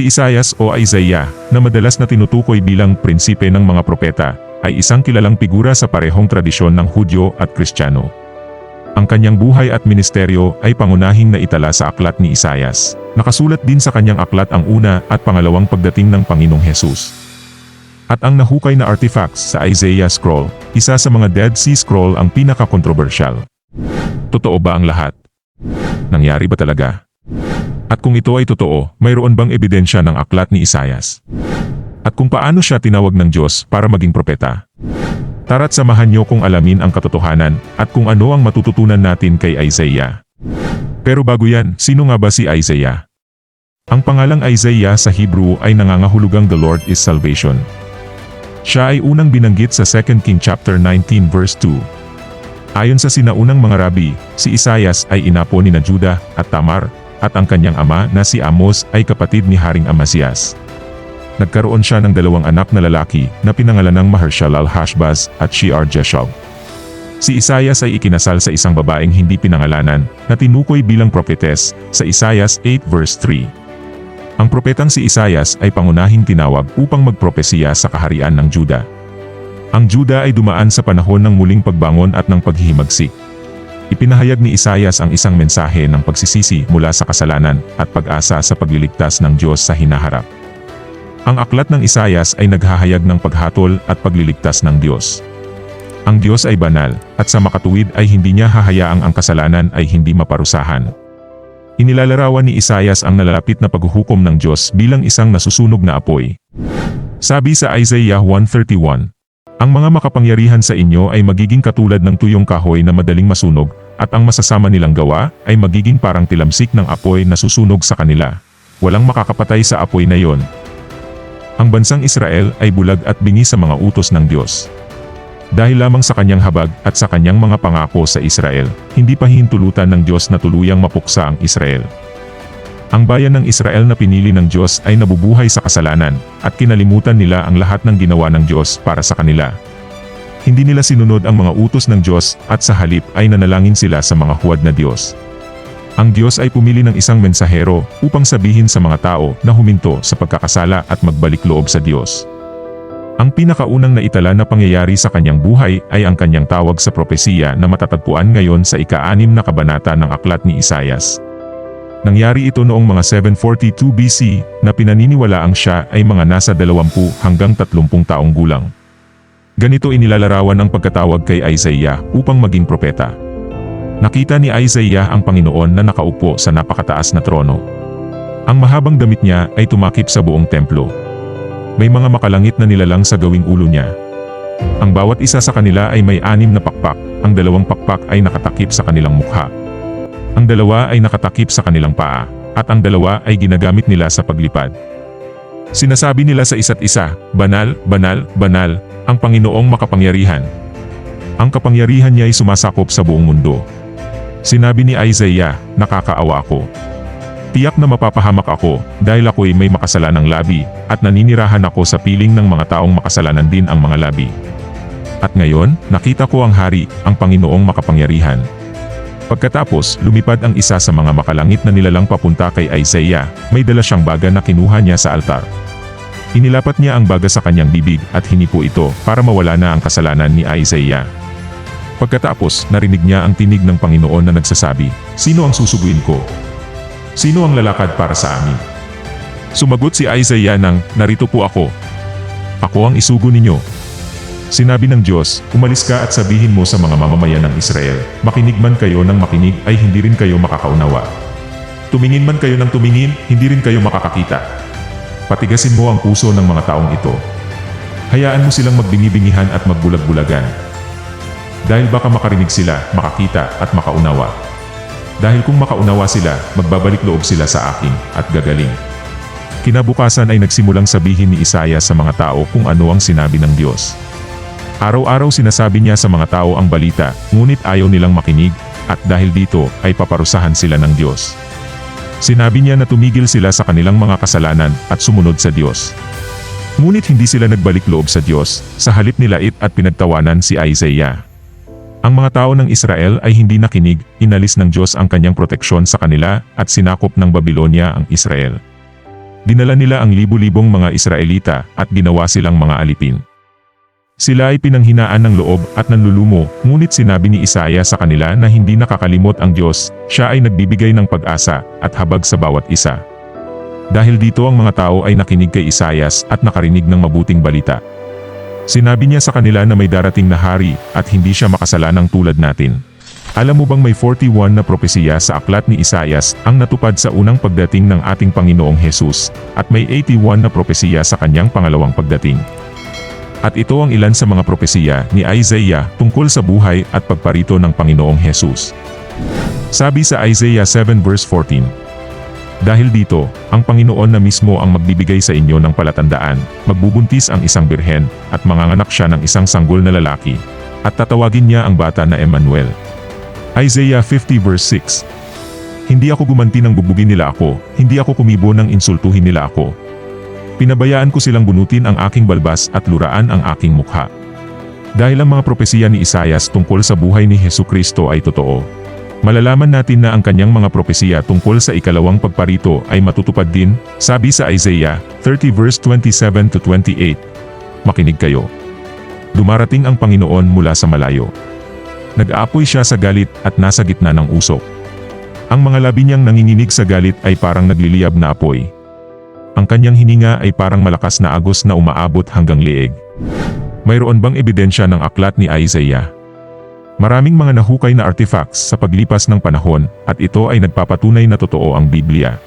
Si Isayas o Isaiah, na madalas na tinutukoy bilang prinsipe ng mga propeta, ay isang kilalang figura sa parehong tradisyon ng Hudyo at Kristiyano. Ang kanyang buhay at ministeryo ay pangunahing naitala sa aklat ni Isayas. Nakasulat din sa kanyang aklat ang una at pangalawang pagdating ng Panginoong Hesus. At ang nahukay na artifacts sa Isaiah Scroll, isa sa mga Dead Sea Scroll ang pinaka-controversial. Totoo ba ang lahat? Nangyari ba talaga? At kung ito ay totoo, mayroon bang ebidensya ng aklat ni Isayas? At kung paano siya tinawag ng Diyos para maging propeta? Tara't samahan niyo kung alamin ang katotohanan at kung ano ang matututunan natin kay Isaiah. Pero bago yan, sino nga ba si Isaiah? Ang pangalang Isaiah sa Hebrew ay nangangahulugang The Lord is Salvation. Siya ay unang binanggit sa 2 King chapter 19 verse 2. Ayon sa sinaunang mga rabi, si Isayas ay inapo ni na Judah at Tamar, at ang kanyang ama na si Amos ay kapatid ni Haring Amasias. Nagkaroon siya ng dalawang anak na lalaki na pinangalan ng Mahershalal Hashbaz at Shear Jeshub. Si Isayas ay ikinasal sa isang babaeng hindi pinangalanan na tinukoy bilang prophetess sa Isayas 8 verse 3. Ang propetang si Isayas ay pangunahing tinawag upang magpropesiya sa kaharian ng Juda. Ang Juda ay dumaan sa panahon ng muling pagbangon at ng paghihimagsik. Ipinahayag ni Isayas ang isang mensahe ng pagsisisi mula sa kasalanan at pag-asa sa pagliligtas ng Diyos sa hinaharap. Ang aklat ng Isayas ay naghahayag ng paghatol at pagliligtas ng Diyos. Ang Diyos ay banal, at sa makatuwid ay hindi niya hahayaang ang kasalanan ay hindi maparusahan. Inilalarawan ni Isayas ang nalalapit na paghuhukom ng Diyos bilang isang nasusunog na apoy. Sabi sa Isaiah 131, Ang mga makapangyarihan sa inyo ay magiging katulad ng tuyong kahoy na madaling masunog, at ang masasama nilang gawa ay magiging parang tilamsik ng apoy na susunog sa kanila. Walang makakapatay sa apoy na yon, ang bansang Israel ay bulag at bingi sa mga utos ng Diyos. Dahil lamang sa kanyang habag at sa kanyang mga pangako sa Israel, hindi pa hihintulutan ng Diyos na tuluyang mapuksa ang Israel. Ang bayan ng Israel na pinili ng Diyos ay nabubuhay sa kasalanan, at kinalimutan nila ang lahat ng ginawa ng Diyos para sa kanila. Hindi nila sinunod ang mga utos ng Diyos at sa halip ay nanalangin sila sa mga huwad na Diyos. Ang Diyos ay pumili ng isang mensahero upang sabihin sa mga tao na huminto sa pagkakasala at magbalik loob sa Diyos. Ang pinakaunang naitala na pangyayari sa kanyang buhay ay ang kanyang tawag sa propesiya na matatagpuan ngayon sa ika-anim na kabanata ng aklat ni Isayas. Nangyari ito noong mga 742 BC na pinaniniwalaang siya ay mga nasa 20 hanggang 30 taong gulang. Ganito inilalarawan ang pagkatawag kay Isaiah upang maging propeta. Nakita ni Isaiah ang Panginoon na nakaupo sa napakataas na trono. Ang mahabang damit niya ay tumakip sa buong templo. May mga makalangit na nilalang sa gawing ulo niya. Ang bawat isa sa kanila ay may anim na pakpak, ang dalawang pakpak ay nakatakip sa kanilang mukha. Ang dalawa ay nakatakip sa kanilang paa, at ang dalawa ay ginagamit nila sa paglipad. Sinasabi nila sa isa't isa, Banal, banal, banal, ang Panginoong makapangyarihan. Ang kapangyarihan niya ay sumasakop sa buong mundo. Sinabi ni Isaiah, nakakaawa ako. Tiyak na mapapahamak ako dahil ako'y may makasalanang labi at naninirahan ako sa piling ng mga taong makasalanan din ang mga labi. At ngayon, nakita ko ang hari, ang Panginoong makapangyarihan. Pagkatapos, lumipad ang isa sa mga makalangit na nilalang papunta kay Isaiah, may dala siyang baga na kinuha niya sa altar. Inilapat niya ang baga sa kanyang bibig at hinipo ito para mawala na ang kasalanan ni Isaiah. Pagkatapos, narinig niya ang tinig ng Panginoon na nagsasabi, Sino ang susuguin ko? Sino ang lalakad para sa amin? Sumagot si Isaiah ng, Narito po ako. Ako ang isugo ninyo. Sinabi ng Diyos, umalis ka at sabihin mo sa mga mamamayan ng Israel, makinig man kayo ng makinig ay hindi rin kayo makakaunawa. Tumingin man kayo ng tumingin, hindi rin kayo makakakita. Patigasin mo ang puso ng mga taong ito. Hayaan mo silang magbingi-bingihan at magbulag-bulagan, dahil baka makarinig sila, makakita at makaunawa. Dahil kung makaunawa sila, magbabalik loob sila sa akin at gagaling. Kinabukasan ay nagsimulang sabihin ni Isaya sa mga tao kung ano ang sinabi ng Diyos. Araw-araw sinasabi niya sa mga tao ang balita, ngunit ayaw nilang makinig, at dahil dito ay paparusahan sila ng Diyos. Sinabi niya na tumigil sila sa kanilang mga kasalanan at sumunod sa Diyos. Ngunit hindi sila nagbalik loob sa Diyos, sa halip nilait at pinagtawanan si Isaiah. Ang mga tao ng Israel ay hindi nakinig, inalis ng Diyos ang kanyang proteksyon sa kanila at sinakop ng Babylonia ang Israel. dinala nila ang libu-libong mga Israelita at ginawa silang mga alipin. Sila ay pinanghinaan ng loob at nanlulumo, ngunit sinabi ni Isaya sa kanila na hindi nakakalimot ang Diyos, siya ay nagbibigay ng pag-asa at habag sa bawat isa. Dahil dito ang mga tao ay nakinig kay Isayas at nakarinig ng mabuting balita. Sinabi niya sa kanila na may darating na hari at hindi siya makasalanang tulad natin. Alam mo bang may 41 na propesiya sa aklat ni Isayas ang natupad sa unang pagdating ng ating Panginoong Hesus, at may 81 na propesiya sa kanyang pangalawang pagdating. At ito ang ilan sa mga propesiya ni Isaiah tungkol sa buhay at pagparito ng Panginoong Hesus. Sabi sa Isaiah 7 verse 14, Dahil dito, ang Panginoon na mismo ang magbibigay sa inyo ng palatandaan, magbubuntis ang isang birhen, at manganganak siya ng isang sanggol na lalaki, at tatawagin niya ang bata na Emmanuel. Isaiah 50 verse 6 Hindi ako gumanti ng bubugin nila ako, hindi ako kumibo ng insultuhin nila ako, Pinabayaan ko silang bunutin ang aking balbas at luraan ang aking mukha. Dahil ang mga propesiya ni Isayas tungkol sa buhay ni Hesu Kristo ay totoo. Malalaman natin na ang kanyang mga propesiya tungkol sa ikalawang pagparito ay matutupad din, sabi sa Isaiah 30 verse 27 to 28. Makinig kayo. Dumarating ang Panginoon mula sa malayo. Nag-aapoy siya sa galit at nasa gitna ng usok. Ang mga labi niyang nanginginig sa galit ay parang nagliliyab na apoy. Ang kanyang hininga ay parang malakas na agos na umaabot hanggang lieg. Mayroon bang ebidensya ng aklat ni Isaiah? Maraming mga nahukay na artifacts sa paglipas ng panahon at ito ay nagpapatunay na totoo ang Biblia.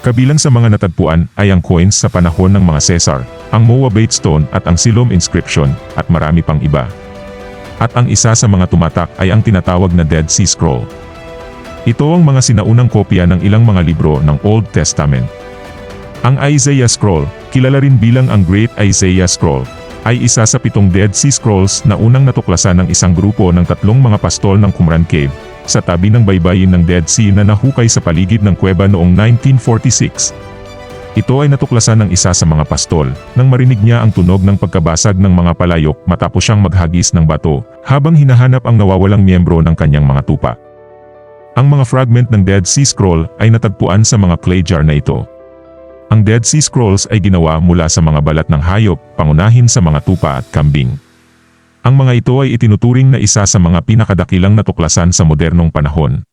Kabilang sa mga natagpuan ay ang coins sa panahon ng mga Caesar, ang Moabite stone at ang Siloam inscription at marami pang iba. At ang isa sa mga tumatak ay ang tinatawag na Dead Sea Scroll. Ito ang mga sinaunang kopya ng ilang mga libro ng Old Testament. Ang Isaiah Scroll, kilala rin bilang ang Great Isaiah Scroll, ay isa sa pitong Dead Sea Scrolls na unang natuklasan ng isang grupo ng tatlong mga pastol ng Qumran Cave, sa tabi ng baybayin ng Dead Sea na nahukay sa paligid ng kuweba noong 1946. Ito ay natuklasan ng isa sa mga pastol, nang marinig niya ang tunog ng pagkabasag ng mga palayok matapos siyang maghagis ng bato, habang hinahanap ang nawawalang miyembro ng kanyang mga tupa. Ang mga fragment ng Dead Sea Scroll ay natagpuan sa mga clay jar na ito. Ang Dead Sea Scrolls ay ginawa mula sa mga balat ng hayop, pangunahin sa mga tupa at kambing. Ang mga ito ay itinuturing na isa sa mga pinakadakilang natuklasan sa modernong panahon.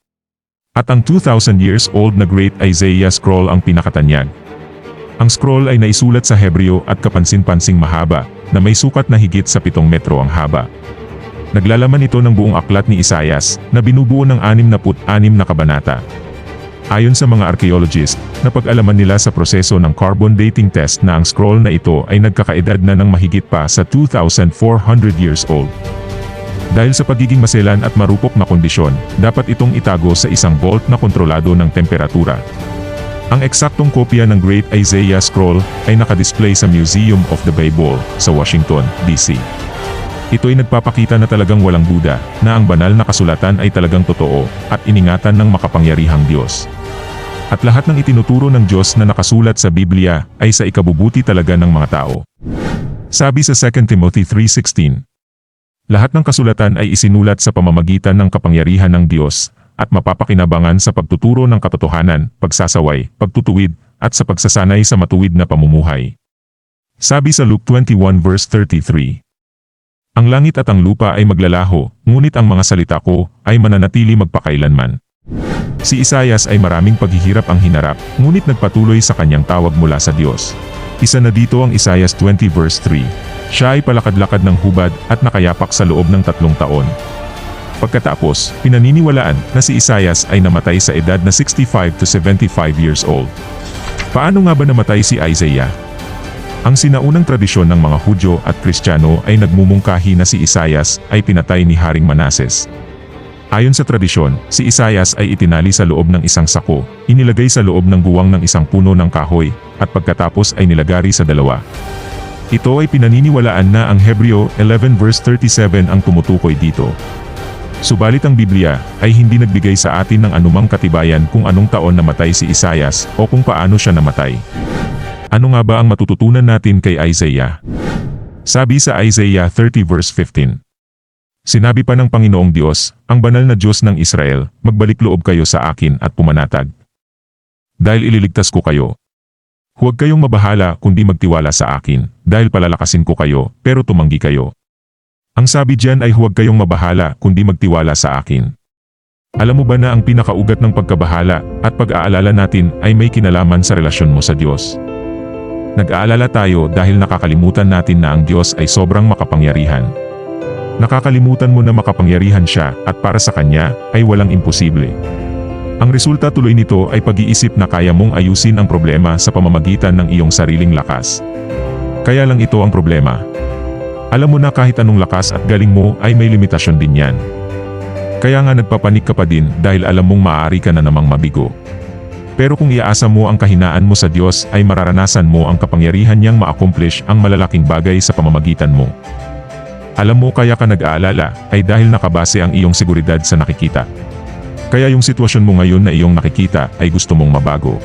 At ang 2,000 years old na Great Isaiah Scroll ang pinakatanyag. Ang scroll ay naisulat sa Hebreo at kapansin-pansing mahaba, na may sukat na higit sa 7 metro ang haba. Naglalaman ito ng buong aklat ni Isayas, na binubuo ng 66 na kabanata. Ayon sa mga archaeologist, napag-alaman nila sa proseso ng carbon dating test na ang scroll na ito ay nagkakaedad na ng mahigit pa sa 2,400 years old. Dahil sa pagiging maselan at marupok na kondisyon, dapat itong itago sa isang vault na kontrolado ng temperatura. Ang eksaktong kopya ng Great Isaiah Scroll ay nakadisplay sa Museum of the Bible sa Washington, D.C. Ito ay nagpapakita na talagang walang duda na ang banal na kasulatan ay talagang totoo at iningatan ng makapangyarihang Diyos. At lahat ng itinuturo ng Diyos na nakasulat sa Biblia ay sa ikabubuti talaga ng mga tao. Sabi sa 2 Timothy 3.16, Lahat ng kasulatan ay isinulat sa pamamagitan ng kapangyarihan ng Diyos at mapapakinabangan sa pagtuturo ng katotohanan, pagsasaway, pagtutuwid, at sa pagsasanay sa matuwid na pamumuhay. Sabi sa Luke 21 verse 33, Ang langit at ang lupa ay maglalaho, ngunit ang mga salita ko ay mananatili magpakailanman. Si Isayas ay maraming paghihirap ang hinarap, ngunit nagpatuloy sa kanyang tawag mula sa Diyos. Isa na dito ang Isayas 20 verse 3. Siya ay palakad-lakad ng hubad at nakayapak sa loob ng tatlong taon. Pagkatapos, pinaniniwalaan na si Isayas ay namatay sa edad na 65 to 75 years old. Paano nga ba namatay si Isaiah? Ang sinaunang tradisyon ng mga Hudyo at Kristiyano ay nagmumungkahi na si Isayas ay pinatay ni Haring Manases. Ayon sa tradisyon, si Isayas ay itinali sa loob ng isang sako, inilagay sa loob ng guwang ng isang puno ng kahoy, at pagkatapos ay nilagari sa dalawa. Ito ay pinaniniwalaan na ang Hebreo 11 verse 37 ang tumutukoy dito. Subalit ang Biblia ay hindi nagbigay sa atin ng anumang katibayan kung anong taon namatay si Isayas o kung paano siya namatay. Ano nga ba ang matututunan natin kay Isaiah? Sabi sa Isaiah 30 verse 15. Sinabi pa ng Panginoong Diyos, ang banal na Diyos ng Israel, magbalik loob kayo sa akin at pumanatag. Dahil ililigtas ko kayo. Huwag kayong mabahala kundi magtiwala sa akin, dahil palalakasin ko kayo, pero tumanggi kayo. Ang sabi diyan ay huwag kayong mabahala kundi magtiwala sa akin. Alam mo ba na ang pinakaugat ng pagkabahala at pag-aalala natin ay may kinalaman sa relasyon mo sa Diyos? Nag-aalala tayo dahil nakakalimutan natin na ang Diyos ay sobrang makapangyarihan. Nakakalimutan mo na makapangyarihan siya at para sa Kanya ay walang imposible. Ang resulta tuloy nito ay pag-iisip na kaya mong ayusin ang problema sa pamamagitan ng iyong sariling lakas. Kaya lang ito ang problema. Alam mo na kahit anong lakas at galing mo ay may limitasyon din yan. Kaya nga nagpapanik ka pa din dahil alam mong maaari ka na namang mabigo. Pero kung iaasa mo ang kahinaan mo sa Diyos ay mararanasan mo ang kapangyarihan niyang ma-accomplish ang malalaking bagay sa pamamagitan mo. Alam mo kaya ka nag-aalala ay dahil nakabase ang iyong seguridad sa nakikita. Kaya yung sitwasyon mo ngayon na iyong nakikita ay gusto mong mabago.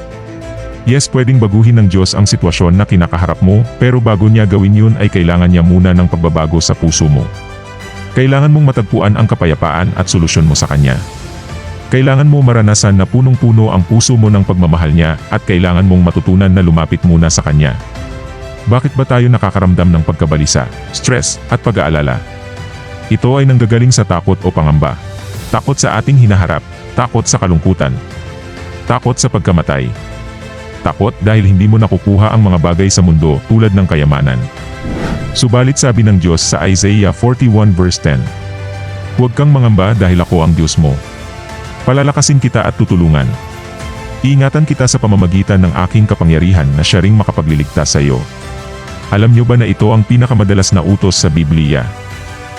Yes, pwedeng baguhin ng Diyos ang sitwasyon na kinakaharap mo, pero bago niya gawin yun ay kailangan niya muna ng pagbabago sa puso mo. Kailangan mong matagpuan ang kapayapaan at solusyon mo sa Kanya. Kailangan mo maranasan na punong-puno ang puso mo ng pagmamahal niya at kailangan mong matutunan na lumapit muna sa Kanya. Bakit ba tayo nakakaramdam ng pagkabalisa, stress, at pag-aalala? Ito ay nanggagaling sa takot o pangamba. Takot sa ating hinaharap, takot sa kalungkutan, takot sa pagkamatay, takot dahil hindi mo nakukuha ang mga bagay sa mundo tulad ng kayamanan. Subalit sabi ng Diyos sa Isaiah 41 verse 10, Huwag kang mangamba dahil ako ang Diyos mo. Palalakasin kita at tutulungan. Iingatan kita sa pamamagitan ng aking kapangyarihan na siya ring makapagliligtas sa iyo. Alam niyo ba na ito ang pinakamadalas na utos sa Biblia?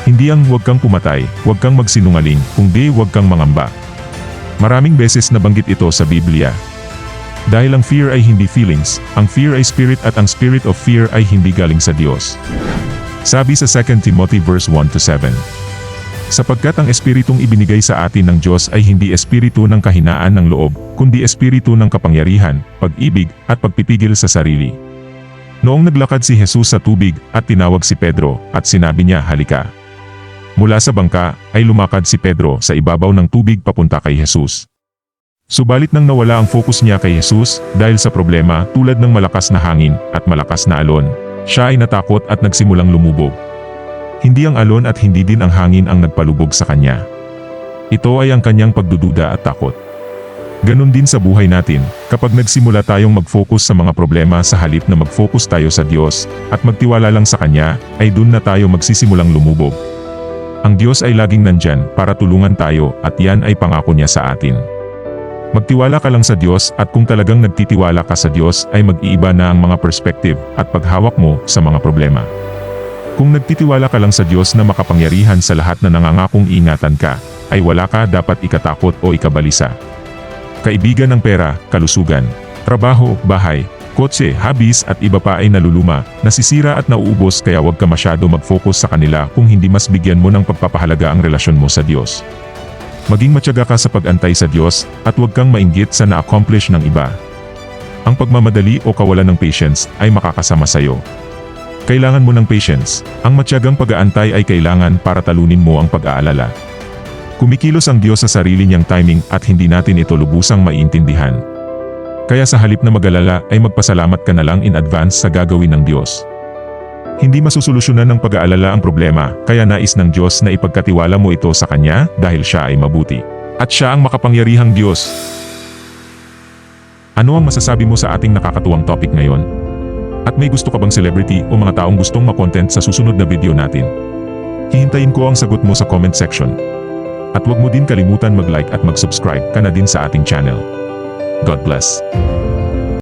Hindi ang huwag kang pumatay, huwag kang magsinungaling, kundi huwag kang mangamba. Maraming beses nabanggit ito sa Biblia. Dahil ang fear ay hindi feelings, ang fear ay spirit at ang spirit of fear ay hindi galing sa Diyos. Sabi sa 2 Timothy verse 1 to 7. Sapagkat ang espiritong ibinigay sa atin ng Diyos ay hindi espiritu ng kahinaan ng loob, kundi espiritu ng kapangyarihan, pag-ibig, at pagpipigil sa sarili. Noong naglakad si Jesus sa tubig at tinawag si Pedro at sinabi niya halika. Mula sa bangka ay lumakad si Pedro sa ibabaw ng tubig papunta kay Jesus. Subalit nang nawala ang focus niya kay Jesus dahil sa problema tulad ng malakas na hangin at malakas na alon, siya ay natakot at nagsimulang lumubog. Hindi ang alon at hindi din ang hangin ang nagpalubog sa kanya. Ito ay ang kanyang pagdududa at takot. Ganon din sa buhay natin, kapag nagsimula tayong mag-focus sa mga problema sa halip na mag-focus tayo sa Diyos, at magtiwala lang sa Kanya, ay dun na tayo magsisimulang lumubog. Ang Diyos ay laging nandyan para tulungan tayo at yan ay pangako niya sa atin. Magtiwala ka lang sa Diyos at kung talagang nagtitiwala ka sa Diyos ay mag-iiba na ang mga perspective at paghawak mo sa mga problema. Kung nagtitiwala ka lang sa Diyos na makapangyarihan sa lahat na nangangakong ingatan ka, ay wala ka dapat ikatakot o ikabalisa. Kaibigan ng pera, kalusugan, trabaho, bahay, kotse, habis at iba pa ay naluluma, nasisira at nauubos kaya huwag ka masyado mag-focus sa kanila kung hindi mas bigyan mo ng pagpapahalaga ang relasyon mo sa Diyos. Maging matyaga ka sa pag-antay sa Diyos at huwag kang mainggit sa na-accomplish ng iba. Ang pagmamadali o kawalan ng patience ay makakasama sa iyo. Kailangan mo ng patience. Ang matyagang pag-aantay ay kailangan para talunin mo ang pag-aalala. Kumikilos ang Diyos sa sarili niyang timing at hindi natin ito lubusang maiintindihan. Kaya sa halip na mag-alala ay magpasalamat ka na lang in advance sa gagawin ng Diyos. Hindi masusolusyonan ng pag-aalala ang problema, kaya nais ng Diyos na ipagkatiwala mo ito sa Kanya dahil Siya ay mabuti. At Siya ang makapangyarihang Diyos. Ano ang masasabi mo sa ating nakakatuwang topic ngayon? At may gusto ka bang celebrity o mga taong gustong makontent sa susunod na video natin? Hihintayin ko ang sagot mo sa comment section. At huwag mo din kalimutan mag-like at mag-subscribe ka na din sa ating channel. God bless.